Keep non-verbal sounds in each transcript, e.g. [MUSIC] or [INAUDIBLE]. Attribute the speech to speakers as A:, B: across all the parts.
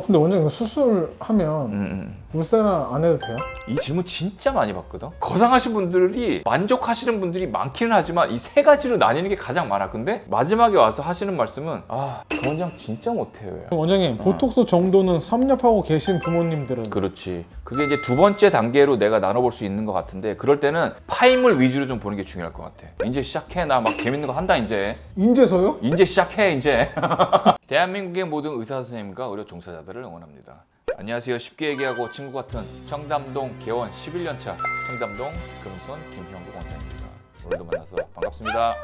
A: 어 근데 원장님 수술하면
B: 음, 음.
A: 울세라 안 해도 돼요?
B: 이 질문 진짜 많이 받거든. 거상하신 분들이 만족하시는 분들이 많기는 하지만 이 세 가지로 나뉘는 게 가장 많아. 근데 마지막에 와서 하시는 말씀은 아, 그 원장 진짜 못해요.
A: 원장님
B: 어.
A: 보톡스 정도는 섭렵하고 계신 부모님들은
B: 그렇지. 그게 이제 두 번째 단계로 내가 나눠볼 수 있는 것 같은데 그럴 때는 파임을 위주로 좀 보는 게 중요할 것 같아. 이제 시작해. 나 막 재밌는 거 한다 이제.
A: 인제서요?
B: 이제 시작해 이제. [LAUGHS] 대한민국의 모든 의사 선생님과 의료 종사자들을 응원합니다. 안녕하세요. 쉽게 얘기하고 친구 같은 청담동 개원 11년차 청담동 금손 김형국 원장입니다. 오늘도 만나서 반갑습니다.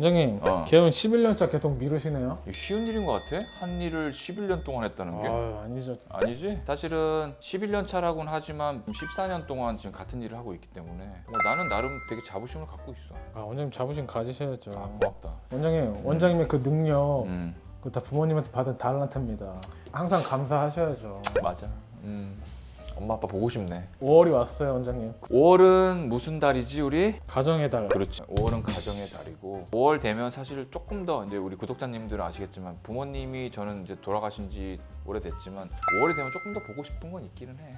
A: 원장님
B: 어.
A: 개원 11년차 계속 미루시네요
B: 이게 쉬운 일인 것 같아? 한 일을 11년 동안 했다는 게?
A: 아유 아니죠
B: 아니지. 사실은 11년 차라고는 하지만 14년 동안 지금 같은 일을 하고 있기 때문에 뭐 나는 나름 되게 자부심을 갖고 있어.
A: 아 원장님 자부심 가지셔야죠
B: 아, 고맙다.
A: 원장님 원장님의 그 능력
B: 음,
A: 그거 다 부모님한테 받은 달란트입니다 항상 감사하셔야죠
B: 맞아. 음, 엄마 아빠 보고 싶네.
A: 5월이 왔어요 원장님
B: 5월은 무슨 달이지 우리?
A: 가정의 달
B: 그렇지. 5월은 가정의 달이고 5월 되면 사실 조금 더 이제 우리 구독자님들은 아시겠지만 부모님이 저는 이제 돌아가신 지 오래됐지만 5월이 되면 조금 더 보고 싶은 건 있기는 해.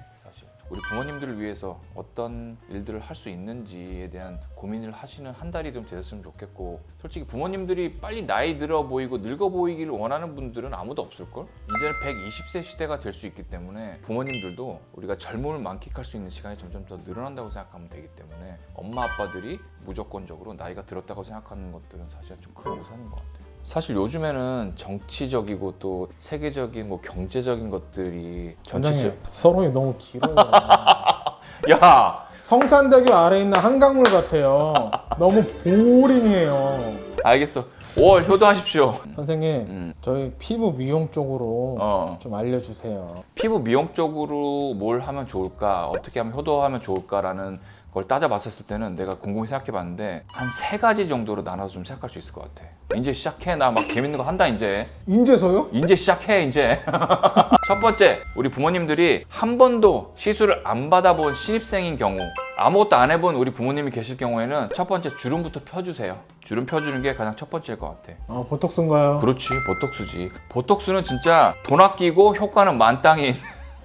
B: 우리 부모님들을 위해서 어떤 일들을 할 수 있는지에 대한 고민을 하시는 한 달이 좀 됐으면 좋겠고 솔직히 부모님들이 빨리 나이 들어 보이고 늙어 보이기를 원하는 분들은 아무도 없을걸? 이제는 120세 시대가 될 수 있기 때문에 부모님들도 우리가 젊음을 만끽할 수 있는 시간이 점점 더 늘어난다고 생각하면 되기 때문에 엄마 아빠들이 무조건적으로 나이가 들었다고 생각하는 것들은 사실 좀큰 오산인 것 같아요. 사실 요즘에는 정치적이고 또 세계적인 뭐 경제적인 것들이
A: 원장님
B: 전체적
A: 서론이 너무 길어요. [LAUGHS]
B: 야!
A: 성산대교 아래 있는 한강물 같아요. 너무 보링이에요.
B: 알겠어. 5월 효도하십시오.
A: 선생님
B: 음,
A: 저희 피부 미용 쪽으로
B: 어.
A: 좀 알려주세요.
B: 피부 미용 쪽으로 뭘 하면 좋을까? 어떻게 하면 효도하면 좋을까라는 걸 따져봤었을 때는 내가 곰곰이 생각해봤는데 한 세 가지 정도로 나눠서 좀 생각할 수 있을 것 같아. 이제 시작해. 나 막 재밌는 거 한다 이제.
A: 인제서요?
B: 이제 시작해 이제. [LAUGHS] 첫 번째 우리 부모님들이 한 번도 시술을 안 받아본 신입생인 경우 아무것도 안 해본 우리 부모님이 계실 경우에는 첫 번째 주름부터 펴주세요. 주름 펴주는 게 가장 첫 번째일 것 같아.
A: 아 보톡스인가요?
B: 그렇지 보톡스지. 보톡스는 진짜 돈 아끼고 효과는 만땅인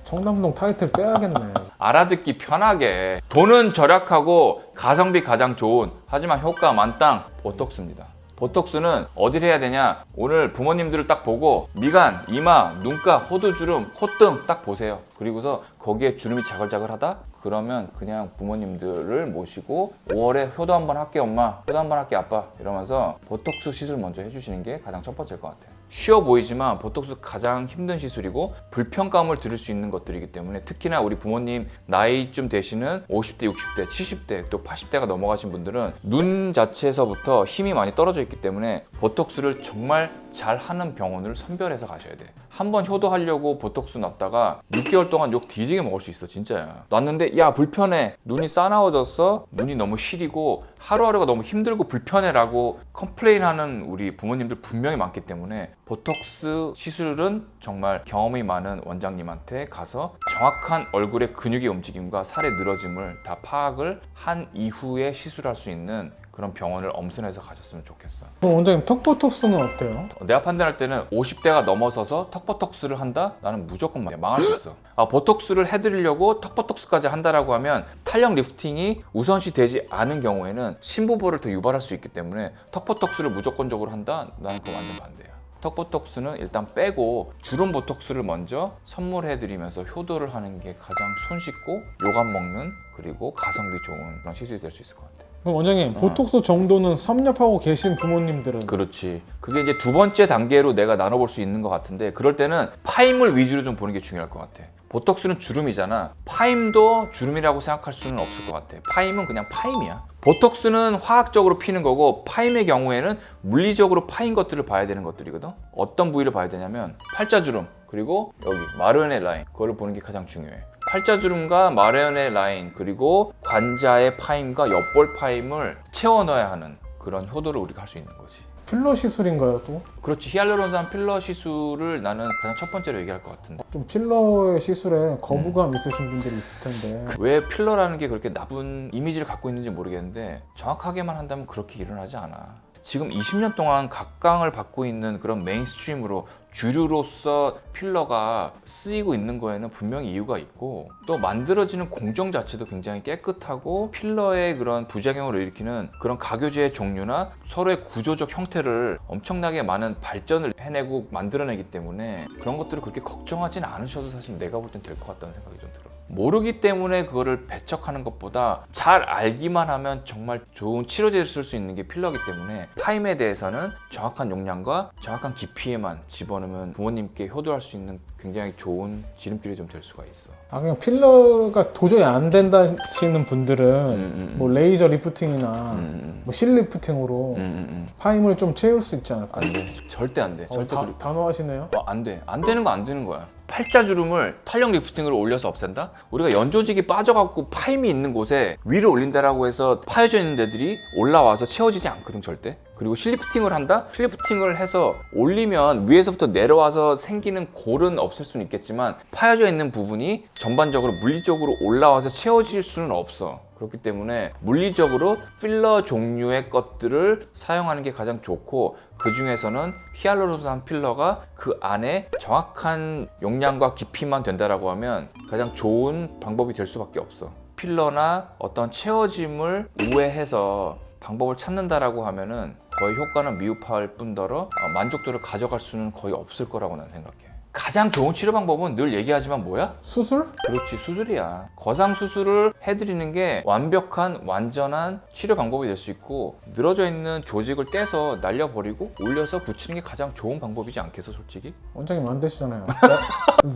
A: 청담동 타이틀 빼야겠네
B: 알아듣기 편하게 돈은 절약하고 가성비 가장 좋은 하지만 효과 만땅 보톡스입니다. 보톡스는 어디를 해야 되냐? 오늘 부모님들을 딱 보고 미간, 이마, 눈가, 호두주름, 콧등 딱 보세요. 그리고서 거기에 주름이 자글자글하다? 그러면 그냥 부모님들을 모시고 5월에 효도 한번 할게 엄마, 효도 한번 할게 아빠 이러면서 보톡스 시술 먼저 해주시는 게 가장 첫 번째일 것 같아요. 쉬워 보이지만 보톡스 가장 힘든 시술이고 불편감을 들을 수 있는 것들이기 때문에 특히나 우리 부모님 나이쯤 되시는 50대, 60대, 70대 또 80대가 넘어가신 분들은 눈 자체에서부터 힘이 많이 떨어져 있기 때문에 보톡스를 정말 잘 하는 병원을 선별해서 가셔야 돼. 한 번 효도하려고 보톡스 놨다가 6개월 동안 욕 뒤지게 먹을 수 있어 진짜야. 놨는데 야 불편해 눈이 싸나워졌어 눈이 너무 시리고 하루하루가 너무 힘들고 불편해라고 컴플레인하는 우리 부모님들 분명히 많기 때문에 보톡스 시술은 정말 경험이 많은 원장님한테 가서 정확한 얼굴의 근육의 움직임과 살의 늘어짐을 다 파악을 한 이후에 시술할 수 있는 그런 병원을 엄선해서 가셨으면 좋겠어.
A: 그럼 원장님 턱보톡스는 어때요?
B: 내가 판단할 때는 50대가 넘어서서 턱보톡스를 한다? 나는 무조건 망- 망할 수 있어. 아, 보톡스를 해드리려고 턱보톡스까지 한다라고 하면 탄력 리프팅이 우선시 되지 않은 경우에는 심부보를 더 유발할 수 있기 때문에 턱보톡스를 무조건적으로 한다? 나는 그거 완전 반대야. 턱보톡스는 일단 빼고 주름 보톡스를 먼저 선물해드리면서 효도를 하는 게 가장 손쉽고 요감 먹는 그리고 가성비 좋은 그런 시술이 될 수 있을 것 같아.
A: 그럼 원장님
B: 어.
A: 보톡스 정도는 섭렵하고 계신 부모님들은
B: 그렇지. 그게 이제 두 번째 단계로 내가 나눠볼 수 있는 것 같은데 그럴 때는 파임을 위주로 좀 보는 게 중요할 것 같아. 보톡스는 주름이잖아. 파임도 주름이라고 생각할 수는 없을 것 같아. 파임은 그냥 파임이야. 보톡스는 화학적으로 피는 거고 파임의 경우에는 물리적으로 파인 것들을 봐야 되는 것들이거든. 어떤 부위를 봐야 되냐면 팔자주름 그리고 여기 마르네 라인 그거를 보는 게 가장 중요해. 팔자주름과 마르네 라인 그리고 관자의 파임과 옆볼 파임을 채워 넣어야 하는 그런 효도를 우리가 할 수 있는 거지.
A: 필러 시술인가요 또?
B: 그렇지 히알루론산 필러 시술을 나는 가장 첫 번째로 얘기할 것 같은데
A: 좀 필러의 시술에 거부감
B: 음.
A: 있으신 분들이 있을 텐데
B: 왜 필러라는 게 그렇게 나쁜 이미지를 갖고 있는지 모르겠는데 정확하게만 한다면 그렇게 일어나지 않아 지금 20년 동안 각광을 받고 있는 그런 메인스트림으로 주류로서 필러가 쓰이고 있는 거에는 분명히 이유가 있고 또 만들어지는 공정 자체도 굉장히 깨끗하고 필러의 그런 부작용을 일으키는 그런 가교제의 종류나 서로의 구조적 형태를 엄청나게 많은 발전을 해내고 만들어내기 때문에 그런 것들을 그렇게 걱정하진 않으셔도 사실 내가 볼 땐 될 것 같다는 생각이 좀 들어. 모르기 때문에 그거를 배척하는 것보다 잘 알기만 하면 정말 좋은 치료제를 쓸 수 있는 게 필러기 때문에 타임에 대해서는 정확한 용량과 정확한 깊이에만 집어넣으면 부모님께 효도할 수 있는 굉장히 좋은 지름길이 좀 될 수가 있어.
A: 아 그냥 필러가 도저히 안 된다 하시는 분들은
B: 음, 음,
A: 뭐 레이저 리프팅이나
B: 음,
A: 뭐 실 리프팅으로
B: 음, 음, 음.
A: 파임을 좀 채울 수 있지 않을까?
B: 안 돼. 절대 안 돼.
A: 어,
B: 절대
A: 다,
B: 그리-
A: 단호하시네요.
B: 어, 안 돼. 안 되는 거 안 되는 거야. 팔자주름을 탄력 리프팅으로 올려서 없앤다? 우리가 연조직이 빠져갖고 파임이 있는 곳에 위로 올린다라고 해서 파여져 있는 데들이 올라와서 채워지지 않거든, 절대. 그리고 실리프팅을 한다? 실리프팅을 해서 올리면 위에서부터 내려와서 생기는 골은 없앨 수는 있겠지만 파여져 있는 부분이 전반적으로 물리적으로 올라와서 채워질 수는 없어. 그렇기 때문에 물리적으로 필러 종류의 것들을 사용하는 게 가장 좋고 그 중에서는 히알루론산 필러가 그 안에 정확한 용량과 깊이만 된다라고 하면 가장 좋은 방법이 될 수밖에 없어. 필러나 어떤 채워짐을 우회해서 방법을 찾는다라고 하면은 거의 효과는 미흡할 뿐더러 어, 만족도를 가져갈 수는 거의 없을 거라고 난 생각해. 가장 좋은 치료 방법은 늘 얘기하지만 뭐야?
A: 수술?
B: 그렇지 수술이야 거상 수술을 해드리는 게 완벽한 완전한 치료 방법이 될 수 있고 늘어져 있는 조직을 떼서 날려버리고 올려서 붙이는 게 가장 좋은 방법이지 않겠어 솔직히
A: 원장님 안 되시잖아요.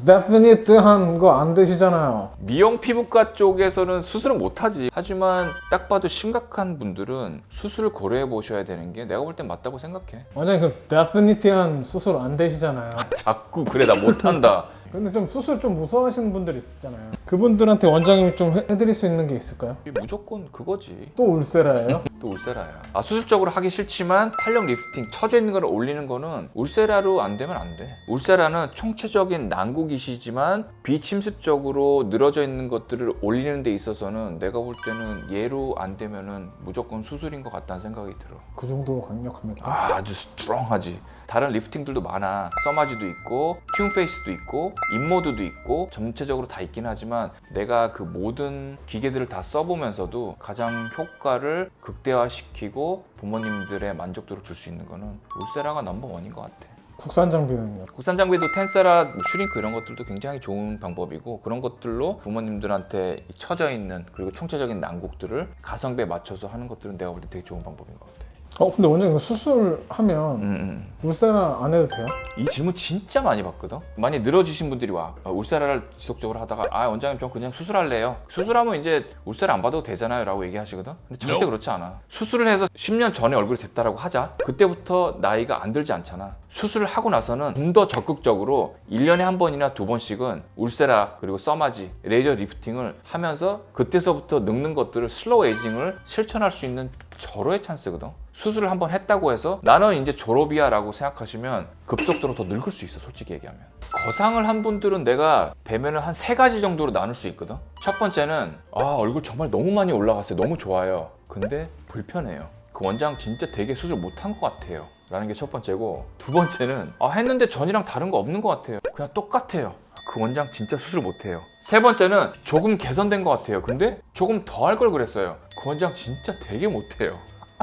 A: 데피니트한 거 안 되시잖아요.
B: 미용 피부과 쪽에서는 수술은 못하지 하지만 딱 봐도 심각한 분들은 수술을 고려해 보셔야 되는 게 내가 볼 땐 맞다고 생각해
A: 원장님 그 데피니트한 수술 안 되시잖아요.
B: 자꾸 그래 나 못한다
A: 근데 좀 수술 좀 무서워하시는 분들 있잖아요. 그분들한테 원장님이 좀 해- 해드릴 수 있는 게 있을까요?
B: 무조건 그거지
A: 또 울세라예요?
B: 또 울세라야. 아, 수술적으로 하기 싫지만 탄력 리프팅 처져 있는 걸 올리는 거는 울세라로 안 되면 안 돼. 울세라는 총체적인 난국이시지만 비침습적으로 늘어져 있는 것들을 올리는 데 있어서는 내가 볼 때는 얘로 안 되면은 무조건 수술인 것 같다는 생각이 들어.
A: 그 정도로 강력합니까?
B: 아, 아주 스트롱하지. 다른 리프팅들도 많아. 써마지도 있고, 튠 페이스도 있고, 인모드도 있고, 전체적으로 다 있긴 하지만 내가 그 모든 기계들을 다 써보면서도 가장 효과를 극대화시키고 부모님들의 만족도를 줄 수 있는 거는 울세라가 넘버원인 것 같아.
A: 국산 장비는요?
B: 국산 장비도 텐세라, 뭐 슈링크 이런 것들도 굉장히 좋은 방법이고 그런 것들로 부모님들한테 처져 있는 그리고 총체적인 난국들을 가성비에 맞춰서 하는 것들은 내가 볼 때 되게 좋은 방법인 것 같아.
A: 어 근데 원장님 수술하면
B: 음, 음.
A: 울세라 안 해도 돼요?
B: 이 질문 진짜 많이 받거든. 많이 늘어지신 분들이 와. 어, 울세라를 지속적으로 하다가 아 원장님 전 그냥 수술할래요. 수술하면 이제 울세라 안 받아도 되잖아요라고 얘기하시거든. 근데 절대 그렇지 않아. 수술을 해서 10년 전에 얼굴이 됐다라고 하자. 그때부터 나이가 안 들지 않잖아. 수술을 하고 나서는 좀 더 적극적으로 1년에 한 번이나 두 번씩은 울세라 그리고 써마지 레이저 리프팅을 하면서 그때서부터 늙는 것들을 슬로우 에이징을 실천할 수 있는 절호의 찬스거든. 수술을 한번 했다고 해서 나는 이제 졸업이야 라고 생각하시면 급속도로 더 늙을 수 있어 솔직히 얘기하면. 거상을 한 분들은 내가 배면을 한 세 가지 정도로 나눌 수 있거든. 첫 번째는 아 얼굴 정말 너무 많이 올라갔어요. 너무 좋아요. 근데 불편해요. 그 원장 진짜 되게 수술 못한 것 같아요. 라는 게 첫 번째고 두 번째는 아 했는데 전이랑 다른 거 없는 것 같아요. 그냥 똑같아요. 그 원장 진짜 수술 못해요. 세 번째는 조금 개선된 것 같아요. 근데 조금 더 할 걸 그랬어요. 그 원장 진짜 되게 못해요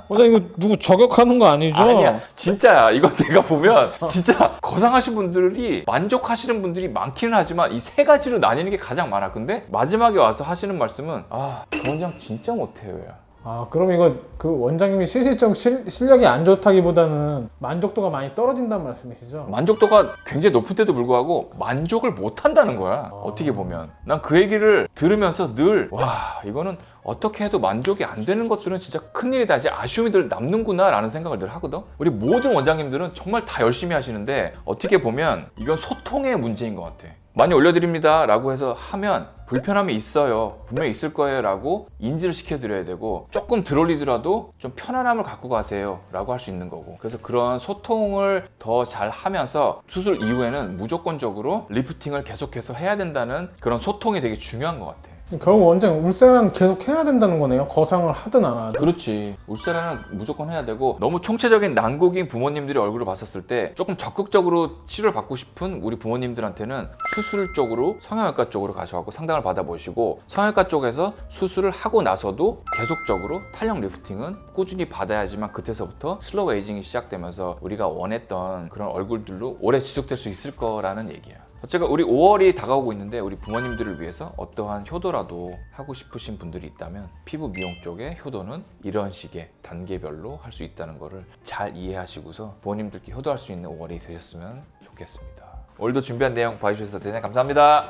A: 원장님 이거 누구 저격하는 거 아니죠?
B: 아니야. 진짜야 이거 [LAUGHS] 내가 보면 진짜 거상하신 분들이 만족하시는 분들이 많기는 하지만 이 세 가지로 나뉘는 게 가장 많아. 근데 마지막에 와서 하시는 말씀은 아그 원장 진짜 못해요 야
A: 아 그럼 이거 그 원장님이 실질적 실, 실력이 안 좋다기보다는 만족도가 많이 떨어진다는 말씀이시죠?
B: 만족도가 굉장히 높은데도 불구하고 만족을 못 한다는 거야 어떻게 보면. 난 그 얘기를 들으면서 늘 와 이거는 어떻게 해도 만족이 안 되는 것들은 진짜 큰일이다. 이제 아쉬움이 늘 남는구나 라는 생각을 늘 하거든. 우리 모든 원장님들은 정말 다 열심히 하시는데 어떻게 보면 이건 소통의 문제인 것 같아 많이 올려드립니다 라고 해서 하면 불편함이 있어요. 분명히 있을 거예요 라고 인지를 시켜드려야 되고 조금 덜 올리더라도 좀 편안함을 갖고 가세요 라고 할 수 있는 거고. 그래서 그런 소통을 더 잘 하면서 수술 이후에는 무조건적으로 리프팅을 계속해서 해야 된다는 그런 소통이 되게 중요한 것 같아
A: 결국 원장님 울세라는 계속 해야 된다는 거네요. 거상을 하든 안 하든.
B: 그렇지. 울세라는 무조건 해야 되고 너무 총체적인 난국인 부모님들이 얼굴을 봤었을 때 조금 적극적으로 치료를 받고 싶은 우리 부모님들한테는 수술 쪽으로 성형외과 쪽으로 가셔갖고 상담을 받아보시고 성형외과 쪽에서 수술을 하고 나서도 계속적으로 탄력 리프팅은 꾸준히 받아야지만 그때서부터 슬로우 에이징이 시작되면서 우리가 원했던 그런 얼굴들로 오래 지속될 수 있을 거라는 얘기야. 어쨌든 우리 5월이 다가오고 있는데 우리 부모님들을 위해서 어떠한 효도라도 하고 싶으신 분들이 있다면 피부 미용 쪽의 효도는 이런 식의 단계별로 할 수 있다는 것을 잘 이해하시고서 부모님들께 효도할 수 있는 5월이 되셨으면 좋겠습니다. 오늘도 준비한 내용 봐주셔서 대단히 감사합니다.